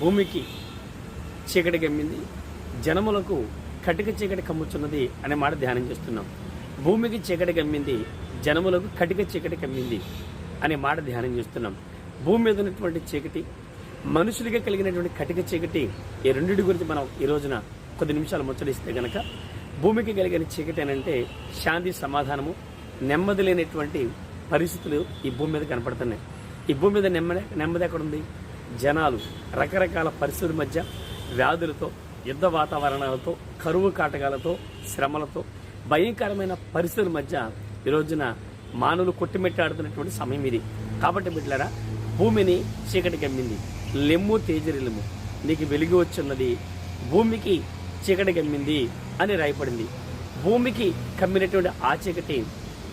భూమికి చీకటి కమ్మింది జనములకు కటిక చీకటి కమ్ముచున్నది అనే మాట ధ్యానం చేస్తున్నాం. భూమికి చీకటి కమ్మింది జనములకు కటిక చీకటి కమ్మింది అనే మాట ధ్యానం చేస్తున్నాం. భూమి మీద ఉన్నటువంటి చీకటి మనుషులుగా కలిగినటువంటి కటిక చీకటి ఈ రెండింటి గురించి మనం ఈ రోజున కొద్ది నిమిషాలు ముచ్చటిస్తే గనక భూమికి కలిగిన చీకటి అని అంటే శాంతి సమాధానము నెమ్మది లేనటువంటి పరిస్థితులు ఈ భూమి మీద కనపడుతున్నాయి. ఈ భూమి మీద నెమ్మది నెమ్మది ఎక్కడుంది? జనాలు రకరకాల పరిస్థితుల మధ్య వ్యాధులతో యుద్ధ వాతావరణాలతో కరువు కాటకాలతో శ్రమలతో భయంకరమైన పరిస్థితుల మధ్య ఈ రోజున మానవులు కొట్టిమెట్టాడుతున్నటువంటి సమయం ఇది. కాబట్టి బిడ్డలారా భూమిని చీకటి గమ్మింది. లెమ్ము తేజరిల్లుము నీకు వెలిగి వచ్చున్నది. భూమికి చీకటి గమ్మింది అని రాయపడింది భూమికి కమ్మినటువంటి ఆ చీకటి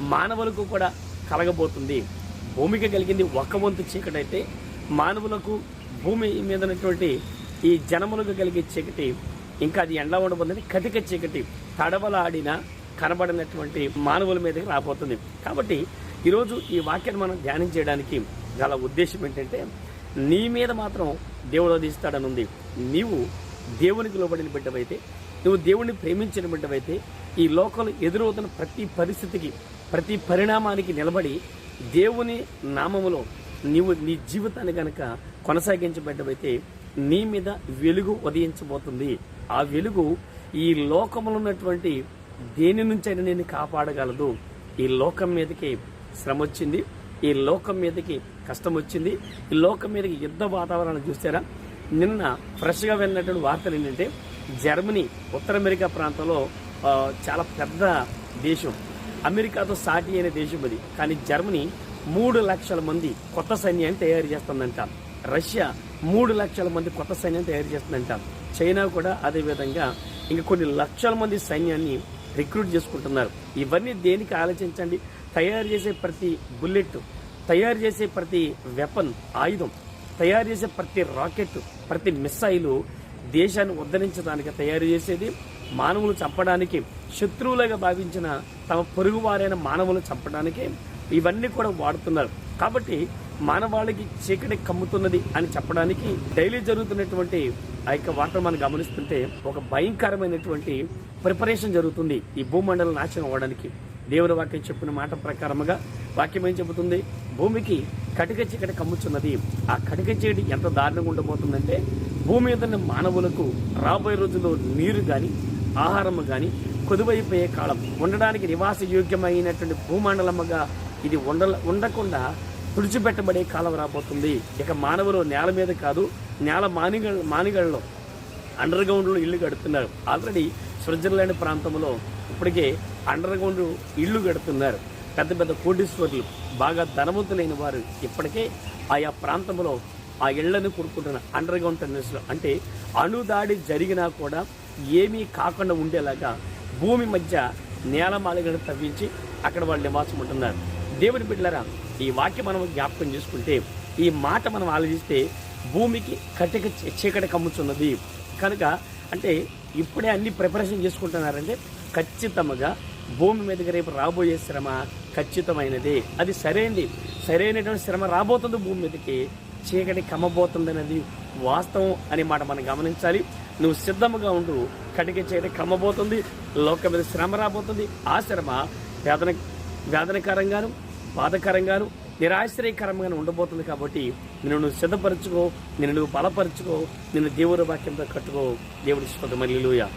మానవులకు కూడా కలగబోతుంది. భూమికి కలిగింది ఒక వంతు చీకటి అయితే మానవులకు భూమి మీద ఉన్నటువంటి ఈ జనములకు కలిగే చీకటి ఇంకా అది ఎండ ఉండబోతుంది. కటిక చీకటి తడవలాడిన కనబడినటువంటి మానవుల మీదకి రాబోతుంది. కాబట్టి ఈరోజు ఈ వాక్యాన్ని మనం ధ్యానం చేయడానికి గల ఉద్దేశం ఏంటంటే నీ మీద మాత్రం దేవుడు వధిస్తాడని ఉంది నీవు దేవునికి లోబడిన బిడ్డవైతే నువ్వు దేవుణ్ణి ప్రేమించిన బిడ్డవైతే ఈ లోకంలో ఎదురవుతున్న ప్రతి పరిస్థితికి ప్రతి పరిణామానికి నిలబడి దేవుని నామములో నీవు నీ జీవితాన్ని కనుక కొనసాగించబడ్డవైతే నీ మీద వెలుగు ఉదయించబోతుంది. ఆ వెలుగు ఈ లోకములో ఉన్నటువంటి దేని నుంచైనా నేను కాపాడగలదు. ఈ లోకం మీదకి శ్రమ వచ్చింది. ఈ లోకం మీదకి కష్టం వచ్చింది. ఈ లోకం మీదకి యుద్ధ వాతావరణం చూసారా నిన్న ఫ్రెష్గా వెళ్ళినటువంటి వార్తలు ఏంటంటే జర్మనీ ఉత్తర అమెరికా ప్రాంతంలో చాలా పెద్ద దేశం. అమెరికాతో సాటి అయిన దేశం అది. కానీ జర్మనీ మూడు లక్షల మంది కొత్త సైన్యాన్ని తయారు చేస్తుందంట. రష్యా మూడు లక్షల మంది కొత్త సైన్యాన్ని తయారు చేస్తుందంట. చైనా కూడా అదేవిధంగా ఇంక ఇంకా కొన్ని లక్షల మంది సైన్యాన్ని రిక్రూట్ చేసుకుంటున్నారు. ఇవన్నీ దేనికి ఆలోచించండి? తయారు చేసే ప్రతి బుల్లెట్ తయారు చేసే ప్రతి వెపన్ ఆయుధం తయారు చేసే ప్రతి రాకెట్ ప్రతి మిస్సైలు దేశాన్ని ఉద్ధరించడానికి తయారు చేసేది మానవులు చంపడానికి శత్రువులుగా భావించిన తమ పొరుగువారైన మానవులు చంపడానికి ఇవన్నీ కూడా వాడుతున్నారు. కాబట్టి మానవాళికి చీకటి కమ్ముతున్నది అని చెప్పడానికి డైలీ జరుగుతున్నటువంటి ఆ యొక్క వార్తను మనం గమనిస్తుంటే ఒక భయంకరమైనటువంటి ప్రిపరేషన్ జరుగుతుంది ఈ భూమండలం నాశనం అవ్వడానికి. దేవుని వాక్యం చెప్పిన మాట ప్రకారముగా వాక్యం ఏం చెబుతుంది? భూమికి కటిక చీకటి కమ్ముచున్నది. ఆ కటిక చీకటి ఎంత దారుణంగా ఉండబోతుందంటే భూమి మీద మానవులకు రాబోయే రోజుల్లో నీరు కానీ ఆహారము కానీ కొదువైపోయే కాలం. ఉండడానికి నివాస యోగ్యమైనటువంటి భూమండలముగా ఇది ఉండ ఉండకుండా తుడిచిపెట్టబడే కాలం రాబోతుంది. ఇక మానవులు నేల మీద కాదు నేల మానిగ మానిగళ్ళలో అండర్ గ్రౌండ్లో ఇల్లు కడుతున్నారు. ఆల్రెడీ స్విట్జర్లాండ్ ప్రాంతంలో ఇప్పటికే అండర్ గ్రౌండ్ ఇల్లు కడుతున్నారు. పెద్ద పెద్ద కోటీశ్వర్లు బాగా ధనవంతులైన వారు ఇప్పటికే ఆయా ప్రాంతంలో ఆ ఇళ్ళను కొనుక్కుంటున్న అండర్ గ్రౌండ్ టెన్నెస్లో అంటే అణుదాడి జరిగినా కూడా ఏమీ కాకుండా ఉండేలాగా భూమి మధ్య నేలమాలిగను తవ్వించి అక్కడ వాళ్ళు నివాసం ఉంటున్నారు. దేవుని బిడ్డలరా ఈ వాక్యం మనం జ్ఞాపకం చేసుకుంటే ఈ మాట మనం ఆలోచిస్తే భూమికి కటిక చీకటి కమ్ముచున్నది. కనుక అంటే ఇప్పుడే అన్ని ప్రిపరేషన్ చేసుకుంటున్నారంటే ఖచ్చితంగా భూమి మీదకి రేపు రాబోయే శ్రమ ఖచ్చితమైనది. అది సరైనది. సరైనటువంటి శ్రమ రాబోతుంది భూమి మీదకి. చీకటి కమ్మబోతుంది అనేది వాస్తవం అనే మాట మనం గమనించాలి. నువ్వు సిద్ధముగా ఉండు. కటిక చీకటి కమ్మబోతుంది. లోకం మీద శ్రమ రాబోతుంది. ఆ శ్రమ వేదన వేదనకరంగాను బాధకరంగాను నిరాశ్రయకరంగాను ఉండబోతుంది కాబట్టి నిన్ను నువ్వు సిద్ధపరచుకో నిన్ను నువ్వు బలపరచుకో నిన్ను దేవుడి వాక్యంతో కట్టుకో. దేవుడి స్తోత్రం. హల్లెలూయా.